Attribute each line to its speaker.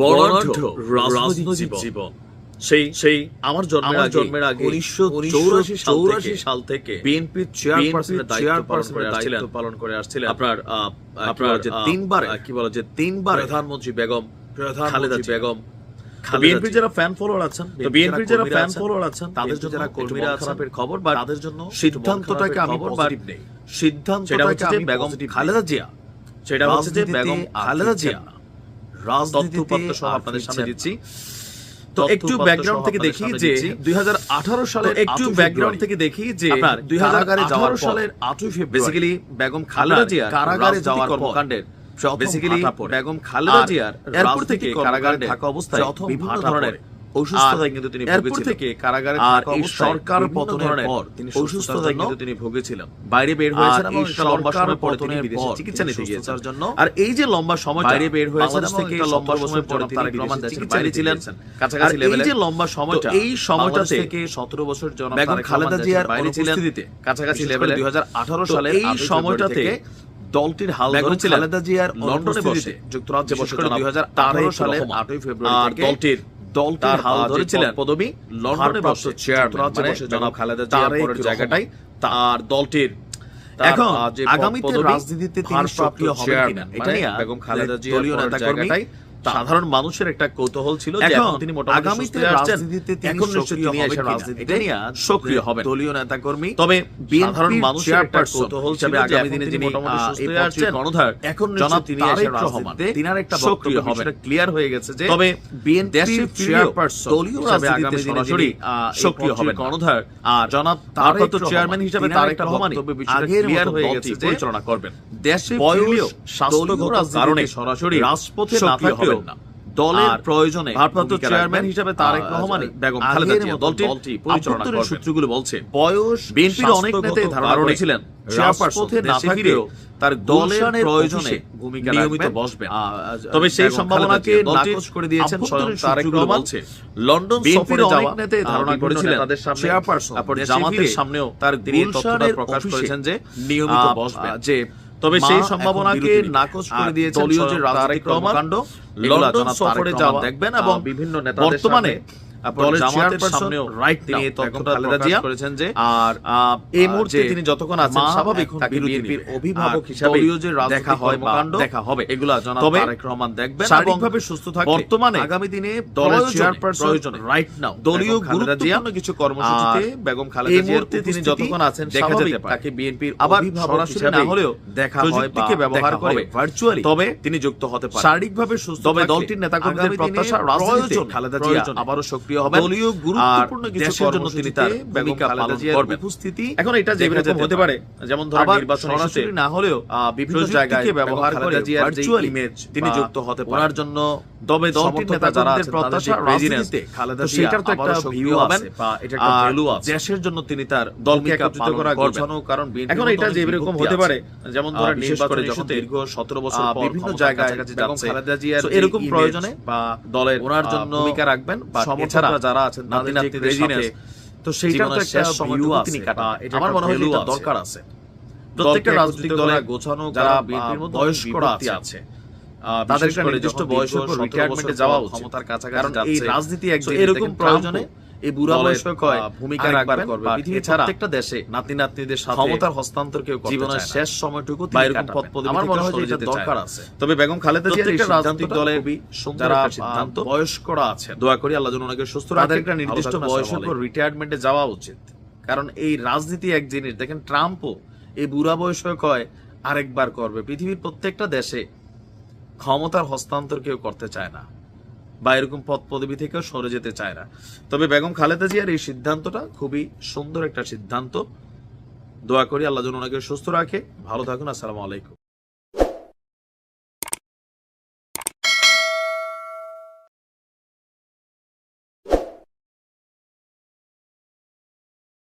Speaker 1: বর্ণাঢ্য রাজনৈতিক জীবন। সেই সেই আমার জন্মের
Speaker 2: জন্মের আগে
Speaker 1: উনিশশো চৌরাশি সাল থেকে চেয়ারপারসনের
Speaker 2: চেয়ারপারসনের
Speaker 1: দায়িত্ব পালন করে আসছিলেন
Speaker 2: আপনার আপনার যে তিনবারে কি বলে যে তিনবার
Speaker 1: প্রধানমন্ত্রী বেগম খালেদা
Speaker 2: বেগম।
Speaker 1: বিএনপির যারা ফ্যান ফলোয়ার আছেন তো বিএনপির যারা ফ্যান ফলোয়ার আছেন
Speaker 2: তাদের জন্য যারা কর্মীরা আছেন,
Speaker 1: খবর বা
Speaker 2: তাদের জন্য
Speaker 1: সিদ্ধান্তটাকে আমি পজিটিভ নেই। সেটা
Speaker 2: সিদ্ধান্তটাকে
Speaker 1: হচ্ছে
Speaker 2: আমি
Speaker 1: বেগম খালেদা জিয়া সেটা হচ্ছে যে বেগম খালেদা জিয়া তথ্যপত্র সহ আপনাদের সামনে দিচ্ছি। তো একটু ব্যাকগ্রাউন্ড থেকে দেখি যে
Speaker 2: দুই
Speaker 1: 2018 সালের একটু ব্যাকগ্রাউন্ড থেকে দেখি যে 2018
Speaker 2: যাওয়ার
Speaker 1: সালের আটই ফেব্রুয়ারি
Speaker 2: বেসিক্যালি
Speaker 1: বেগম খালেদা জিয়া
Speaker 2: কারাগারে যাওয়ার
Speaker 1: কর্মকাণ্ডের বেসিক্যালি বেগম খালেদা জিয়ার
Speaker 2: এরপর থেকে কারাগারে থাকা
Speaker 1: অবস্থায় বিভিন্ন ধরনের। অসুস্থতায় কিন্তু তিনি ভুগেছিলেন।
Speaker 2: থেকে কারাগারে
Speaker 1: আর এই সরকার পতনের পর তিনি অসুস্থতায়
Speaker 2: জন্য
Speaker 1: কিন্তু তিনি ভুগেছিলেন। বাইরে বের হয়েছেন
Speaker 2: এই
Speaker 1: লম্বা সময় পরে তিনি বিদেশে চিকিৎসা নিতে গিয়েছেন।
Speaker 2: জন্য
Speaker 1: আর এই যে লম্বা সময়
Speaker 2: বাইরে বের হয়েছেন
Speaker 1: থেকে লম্বা
Speaker 2: লম্বা
Speaker 1: সময় পরে তিনি
Speaker 2: তিনি
Speaker 1: দেশের বাইরে ছিলেন কাছাকাছি
Speaker 2: আর এই যে লম্বা সময়টা,
Speaker 1: এই সময়টাতে
Speaker 2: থেকে 17 বছর জনাব
Speaker 1: বেগম খালেদা জিয়ার
Speaker 2: দেশের বাইরে ছিলেন
Speaker 1: অনুপস্থিতিতে কাছাকাছি
Speaker 2: বিশেষ করে
Speaker 1: লেভেলে
Speaker 2: 2018
Speaker 1: তো
Speaker 2: সালের
Speaker 1: এই সময়টাতে দলটির হাল ধরেছিলেন
Speaker 2: খালেদা জিয়ার
Speaker 1: লন্ডনে বসে যুক্তরাজ্যে বসে
Speaker 2: 2018 সালের 8ই ফেব্রুয়ারি থেকে
Speaker 1: দলটির দলটির
Speaker 2: তার
Speaker 1: হাল ধরেছিলেন
Speaker 2: পদবি
Speaker 1: লন্ডনে বসে
Speaker 2: চেয়ারম্যান মানে জনাব খালেদা জিয়ার পরের জায়গাটাই
Speaker 1: তার দলটির
Speaker 2: এখন
Speaker 1: যে
Speaker 2: আগামীতে রাজনীতিতে তিনি সক্রিয় হবেন কিনা,
Speaker 1: এটা
Speaker 2: মানে
Speaker 1: নিয়ে
Speaker 2: বেগম খালেদা জিয়ার
Speaker 1: দলীয় নেতাকর্মী। সাধারণ মানুষের একটা কৌতূহল ছিল
Speaker 2: এখন
Speaker 1: তিনি
Speaker 2: আগামীতে রাজনীতিতে
Speaker 1: এখন
Speaker 2: সক্রিয়
Speaker 1: তিনি রাজনীতিতে হবেন।
Speaker 2: দলীয় নেতাকর্মী
Speaker 1: তবে সাধারণ মানুষের একটা কৌতূহল
Speaker 2: হিসেবে আগামী দিনে যিনি,
Speaker 1: মোটামুটি
Speaker 2: কর্ণধার,
Speaker 1: এখন
Speaker 2: জনাব
Speaker 1: তিনি
Speaker 2: তারেক
Speaker 1: এসে
Speaker 2: রহমান,
Speaker 1: রাজনীতিতে
Speaker 2: তিনার একটা
Speaker 1: সক্রিয়
Speaker 2: বিষয়টা
Speaker 1: ক্লিয়ার হয়ে গেছে যে
Speaker 2: তবে
Speaker 1: চেয়ারপারসন
Speaker 2: দলীয় রাজনীতিতে সরাসরি,
Speaker 1: সক্রিয় আর জনাব
Speaker 2: তারেক
Speaker 1: ভারপ্রাপ্ত চেয়ারম্যান হিসেবে তারেক
Speaker 2: একটা
Speaker 1: রহমান
Speaker 2: বক্তব্য বিষয়টা
Speaker 1: আগের
Speaker 2: clear হয়ে গেছে
Speaker 1: পরিচালনা করবেন।
Speaker 2: দেশে
Speaker 1: বয়স স্বাস্থ্যগত কারণে
Speaker 2: সরাসরি
Speaker 1: রাজপথে না থাকলেও
Speaker 2: হবেন না।
Speaker 1: দলের প্রয়োজনে
Speaker 2: ভারপ্রাপ্ত চেয়ারম্যান হিসেবে তারেক
Speaker 1: আহ,
Speaker 2: রহমানই
Speaker 1: বেগম খালেদা জিয়া দলটি
Speaker 2: পরিচালনা করবেন।
Speaker 1: সূত্রগুলো বলছে
Speaker 2: বয়স
Speaker 1: বিএনপির অনেক নেতাই ধারণা করেছিলেন রাজপথে না থাকলেও তার
Speaker 2: দলের প্রয়োজনে ভূমিকা
Speaker 1: নিয়মিত বসবেন তবে সেই সম্ভাবনাকে নাকচ করে দিয়েছেন স্বয়ং তারেক রহমান
Speaker 2: বলছে।
Speaker 1: লন্ডন সফরে যাওয়া
Speaker 2: নেতাই ধারণা করেছিলেন
Speaker 1: নেতাদের সামনে
Speaker 2: চেয়ারপারসন
Speaker 1: তারপর জামাতের সামনেও
Speaker 2: তার
Speaker 1: এই তথ্যটা প্রকাশ করেছেন যে
Speaker 2: নিয়মিত বসবেন।
Speaker 1: যে তবে সেই সম্ভাবনাকে। নাকচ করে দিয়েছে
Speaker 2: দলীয় যে রাজনৈতিক কর্মকাণ্ড,
Speaker 1: লন্ডন সফরে যাওয়া দেখবেন এবং
Speaker 2: বিভিন্ন নেতাদের
Speaker 1: বর্তমানে
Speaker 2: সামনে
Speaker 1: আপনার
Speaker 2: দলের
Speaker 1: জামাতের
Speaker 2: চেয়ারপারসন
Speaker 1: সামনেও
Speaker 2: right
Speaker 1: তিনি
Speaker 2: now
Speaker 1: এই তথ্যটা
Speaker 2: বেগম খালেদা
Speaker 1: প্রকাশ
Speaker 2: জিয়া।
Speaker 1: করেছেন যে
Speaker 2: আর
Speaker 1: এই মুহূর্তে তিনি যতক্ষণ আছেন স্বাভাবিক তাকে বিএনপির অভিভাবক হিসাবে
Speaker 2: যে
Speaker 1: দেখা হয় দেখা হবে
Speaker 2: এগুলা জনাব
Speaker 1: তবে
Speaker 2: তারেক রহমান দেখবেন
Speaker 1: শারীরিকভাবে সুস্থ থাকলে
Speaker 2: বর্তমানে
Speaker 1: আগামী দিনে
Speaker 2: দলের
Speaker 1: দলের
Speaker 2: চেয়ারপারসন
Speaker 1: চেয়ারপারসন
Speaker 2: right
Speaker 1: দলীয়
Speaker 2: বেগম খালেদা জিয়া
Speaker 1: গুরুত্বপূর্ণ কিছু কর্মসূচিতে বেগম খালেদা জিয়ার
Speaker 2: তিনি যতক্ষণ আছেন
Speaker 1: দেখা যেতে পারে।
Speaker 2: তাকে বিএনপির
Speaker 1: আবার সরাসরি না হলেও
Speaker 2: দেখা হয় বা
Speaker 1: ব্যবহার করে ভার্চুয়ালি
Speaker 2: তবে
Speaker 1: তিনি যুক্ত হতে পারেন।
Speaker 2: শারীরিকভাবে সুস্থ
Speaker 1: তবে দলটির নেতাকর্মীদের প্রত্যাশা রাজনীতিতে খালেদা জিয়া আবারও সক্রিয় হবেন
Speaker 2: দলীয় গুরুত্বপূর্ণ কিছু
Speaker 1: জন্য তিনি তার ভূমিকা পালন করবেন
Speaker 2: উপস্থিতি
Speaker 1: এখন এটা যে রকম হতে
Speaker 2: পারে।
Speaker 1: যেমন ধরেন নির্বাচন
Speaker 2: সরাসরি না হলেও
Speaker 1: বিভিন্ন জায়গায়
Speaker 2: ব্যবহার করে virtually
Speaker 1: ইমেজ
Speaker 2: তিনি যুক্ত
Speaker 1: হতে
Speaker 2: ওনার জন্য
Speaker 1: তবে দলটির নেতা
Speaker 2: যারা আছেন,
Speaker 1: প্রত্যাশা রাজনীতিতে খালেদা
Speaker 2: তো
Speaker 1: জিয়া
Speaker 2: সেটার তো একটা আছে বা এটা একটা আছে।
Speaker 1: দেশের জন্য তিনি তার
Speaker 2: দলকে একত্রিত করা। গোছানো কারণ
Speaker 1: এখন এটা যে এরকম হতে পারে যেমন ধরেন
Speaker 2: বিশেষ
Speaker 1: যখন দীর্ঘ সতেরো বছর পর
Speaker 2: বিভিন্ন জায়গায় বেগম
Speaker 1: যাচ্ছে
Speaker 2: খালেদা জিয়ার
Speaker 1: এরকম প্রয়োজনে
Speaker 2: বা
Speaker 1: দলের
Speaker 2: ওনার জন্য
Speaker 1: ভূমিকা রাখবেন বা
Speaker 2: সমর্থকরা যারা আছেন
Speaker 1: নাতি
Speaker 2: তাদের যে
Speaker 1: নাতনিদের
Speaker 2: craziness,
Speaker 1: সাথে তো সেইটা তো একটা
Speaker 2: ভিউ
Speaker 1: আছে
Speaker 2: আমার মনে হয় এটা দরকার আছে।
Speaker 1: প্রত্যেকটা রাজনৈতিক দলে
Speaker 2: গোছানো
Speaker 1: যারা
Speaker 2: যারা
Speaker 1: বিএনপির মধ্যে
Speaker 2: বয়স্করা আছে, তাদের একটা নির্দিষ্ট
Speaker 1: বয়স
Speaker 2: রিটায়ারমেন্টে যাওয়া উচিত।
Speaker 1: ক্ষমতার কাছাকাছি
Speaker 2: যাচ্ছে এই রাজনীতি একদিন
Speaker 1: এরকম প্রয়োজনে এই বুড়া ভূমিকা
Speaker 2: করবে। পৃথিবীর প্রত্যেকটা দেশে
Speaker 1: নাতি নাতনিদের সাথে
Speaker 2: ক্ষমতার হস্তান্তর কেউ
Speaker 1: জীবনের শেষ সময়টুকু তিনি কাটাবেন। আমার মনে হয় এটা দরকার আছে। তবে বেগম খালেদা জিয়ার এই
Speaker 2: রাজনৈতিক দলের যারা
Speaker 1: সিদ্ধান্ত
Speaker 2: বয়স্করা আছেন
Speaker 1: দোয়া করি আল্লাহ যেন ওনাকে সুস্থ রাখেন
Speaker 2: একটা নির্দিষ্ট বয়সের পর রিটায়ারমেন্টে যাওয়া উচিত। কারণ এই রাজনীতি এক জিনিস দেখেন ট্রাম্পও এই বুড়া বয়সে কয় আরেকবার করবে। পৃথিবীর প্রত্যেকটা দেশে ক্ষমতার হস্তান্তর কেউ করতে চায় না। বা এরকম পদ পদবি থেকেও সরে যেতে চায় না। তবে বেগম খালেদা জিয়ার এই সিদ্ধান্তটা খুবই সুন্দর একটা সিদ্ধান্ত। দোয়া করি আল্লাহ যেন ওনাকে সুস্থ রাখে। ভালো থাকুন, আসসালামু আলাইকুম।